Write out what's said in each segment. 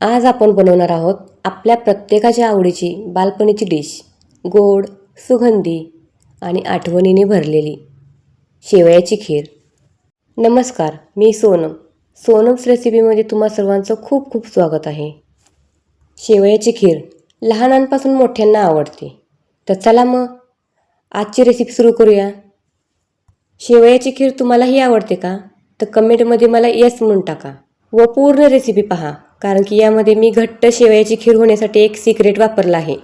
आज आपण बनवणार आहोत आपल्या प्रत्येकाच्या आवडीची बालपणीची डिश. गोड सुगंधी आणि आठवणीने भरलेली शेवयाची खीर. नमस्कार मी सोनम. सोनम्स रेसिपीमध्ये तुम्हा सर्वांचं खूप खूप स्वागत आहे. शेवयाची खीर लहानांपासून मोठ्यांना आवडते. तर चला मग आजची रेसिपी सुरू करूया. शेवयाची खीर तुम्हालाही आवडते का? तर कमेंटमध्ये मला येस म्हणून टाका व पूर्ण रेसिपी पहा. कारण की यामध्ये मी घट्ट शेवयाची खीर होण्यासाठी एक सिक्रेट वापरला आहे.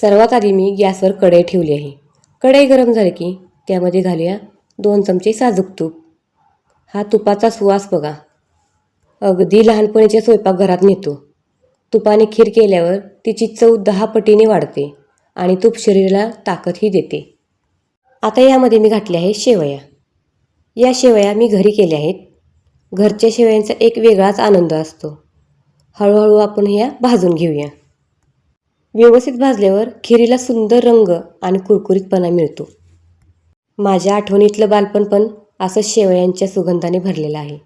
सर्वात आधी मी गॅसवर कढई ठेवली आहे. कढई गरम झाली की त्यामध्ये घालूया दोन चमचे साजूक तूप. हा तुपाचा सुवास बघा. अगदी लहानपणीच्या स्वयंपाकघरात नेतो. तुपाने खीर केल्यावर तिची चव दहा पटीने वाढते आणि तूप शरीराला ताकदही देते. आता यामध्ये मी घातले आहे शेवया. या शेवया मी घरी केल्या आहेत. घरच्या शेवयांचा एक वेगळाच आनंद असतो. हळूहळू आपण ह्या भाजून घेऊया. व्यवस्थित भाजल्यावर खिरीला सुंदर रंग आणि कुरकुरीतपणा मिळतो. माझ्या आठवणीतलं बालपण पण असं शेवयांच्या सुगंधाने भरलेलं आहे.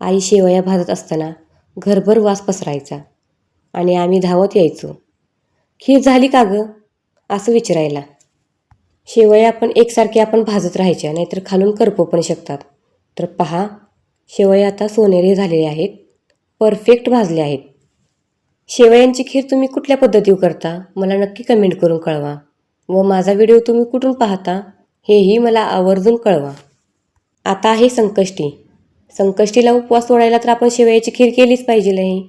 आई शेवया भाजत असताना घरभर वास पसरायचा आणि आम्ही धावत यायचो. खीर झाली का गं? असं विचारायला. शेवया आपण एकसारखे आपण भाजत राहायच्या नाहीतर खालून करपू पण शकतात. तर पहा शेवया आता सोनेरी झालेले आहेत. परफेक्ट भाजले आहेत. शेवयांची खीर तुम्ही कुठल्या पद्धतीवर करता? मला नक्की कमेंट करून कळवा. व माझा व्हिडिओ तुम्ही कुठून पाहता? हेही मला आवर्जून कळवा. आता आहे संकष्टी. संकष्टीला उपवास सोडायला तर आपण शेवयाची खीर केलीच पाहिजे नाही.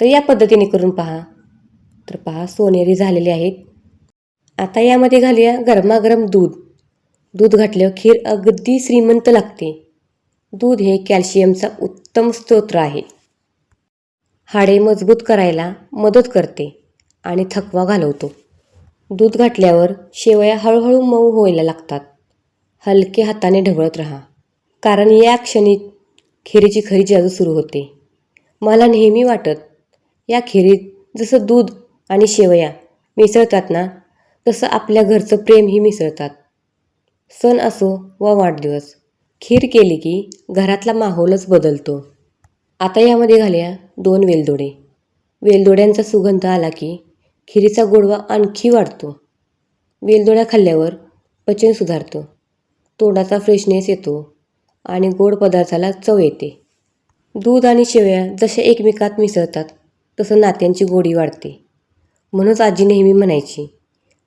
तर या पद्धतीने करून पहा. तर पहा सोनेरी झालेले आहेत. आता यामध्ये घालूया गरमागरम दूध. दूध घातल्यावर खीर अगदी श्रीमंत लागते. दूध हे कॅल्शियमचा उत्तम स्तोत्र आहे हाडे मजबूत करायला मदत करते आणि थकवा घालवतो. दूध घातल्यावर शेवया हळूहळू मऊ व्हायला लागतात. हलके हाताने ढवळत राहा. कारण या क्षणी खिरीची खरी जादू सुरू होते. मला नेहमी वाटत या खिरीत जसं दूध आणि शेवया मिसळतात ना तसं आपल्या घरचं प्रेमही मिसळतात. सण असो वा वाढदिवस खीर केली की घरातला माहोलच बदलतो. आता यामध्ये घालूया दोन वेलदोडे. वेलदोड्यांचा सुगंध आला की खिरीचा गोडवा आणखी वाढतो. वेलदोड्या खाल्ल्यावर पचन सुधारतो. तोंडाचा फ्रेशनेस येतो आणि गोड पदार्थाला चव येते. दूध आणि शेवया जशा एकमेकात मिसळतात तसं नात्यांची गोडी वाढते. म्हणूनच आजी नेहमी म्हणायची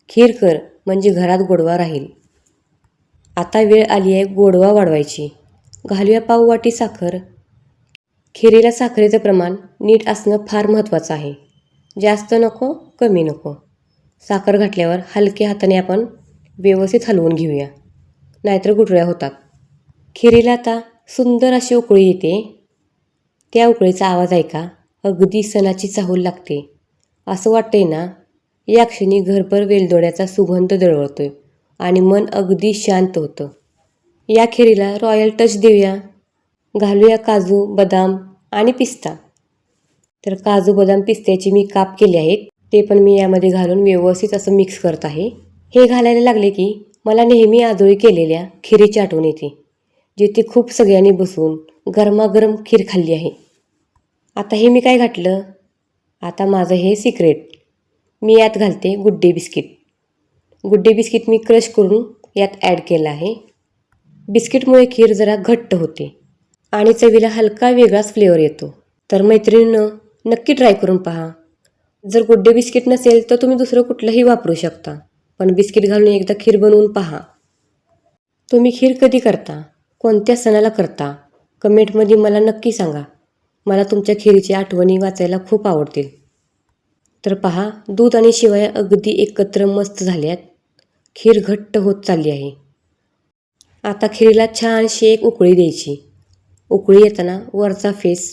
खीर कर म्हणजे घरात गोडवा राहील. आता वेळ आली आहे गोडवा वाढवायची. घालूया पाव वाटी साखर. खिरीला साखरेचं प्रमाण नीट असणं फार महत्त्वाचं आहे. जास्त नको कमी नको. साखर घातल्यावर हलक्या हाताने आपण व्यवस्थित हलवून घेऊया. नाहीतर गुठळ्या होतात. खिरीला आता सुंदर अशी उकळी येते. त्या उकळीचा आवाज ऐका अगदी सणाची चाहूल लागते. असं वाटतंय ना या क्षणी घरभर वेलदोड्याचा सुगंध दळवळतोय आणि मन अगदी शांत होतं. या खिरीला रॉयल टच देऊया. घालूया काजू बदाम आणि पिस्ता. तर काजू बदाम पिस्त्याचे मी काप केले आहेत. ते पण मी यामध्ये घालून व्यवस्थित असं मिक्स करत आहे. हे घालायला लागले की मला नेहमी आजोळी केलेल्या खिरीची आठवण येते जिथे खूप सगळ्यांनी बसून गरमागरम खीर खाल्ली आहे. आता हे मी काय घातलं? आता माझं हे सिक्रेट. मी यात घालते गुड्डे बिस्किट. गुड्डे बिस्किट मी क्रश करून यात ॲड केलं आहे. बिस्किटमुळे खीर जरा घट्ट होते आणि चवीला हलका वेगळाच फ्लेवर येतो. तर मैत्रिणीनं नक्की ट्राय करून पहा. जर गुड्डे बिस्किट नसेल तर तुम्ही दुसरं कुठलंही वापरू शकता पण बिस्किट घालून एकदा खीर बनवून पहा. तुम्ही खीर कधी करता? कोणत्या सणाला करता? कमेंटमध्ये मला नक्की सांगा. मला तुमच्या खीरीची आठवणी वाचायला खूप आवडतील. तर पहा दूध आणि शिवाय अगदी एकत्र मस्त झाल्यात. खीर घट्ट होत चालली आहे. आता खिरीला छानशी एक उकळी द्यायची. उकळी येताना वरचा फेस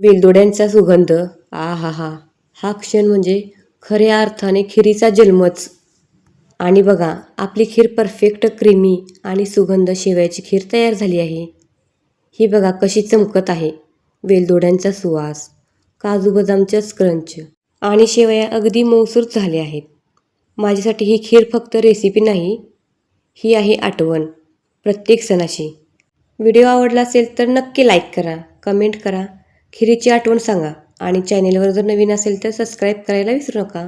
वेलदोड्यांचा सुगंध आ हा हा हा क्षण म्हणजे खऱ्या अर्थाने खिरीचा जन्मच. आणि बघा आपली खीर परफेक्ट क्रीमी आणि सुगंध शेवयाची खीर तयार झाली आहे. ही बघा कशी चमकत आहे. वेलदोड्यांचा सुवास काजू बदामचा स्क्रंच आणि शेवया अगदी मौसूर झाल्या आहेत. माझ्यासाठी ही खीर फक्त रेसिपी नाही ही आहे आठवण प्रत्येक सणाची. व्हिडिओ आवडला असेल तर नक्की लाईक करा कमेंट करा खिरीची आठवण सांगा आणि चॅनेलवर जर नवीन असेल तर सबस्क्राईब करायला विसरू नका.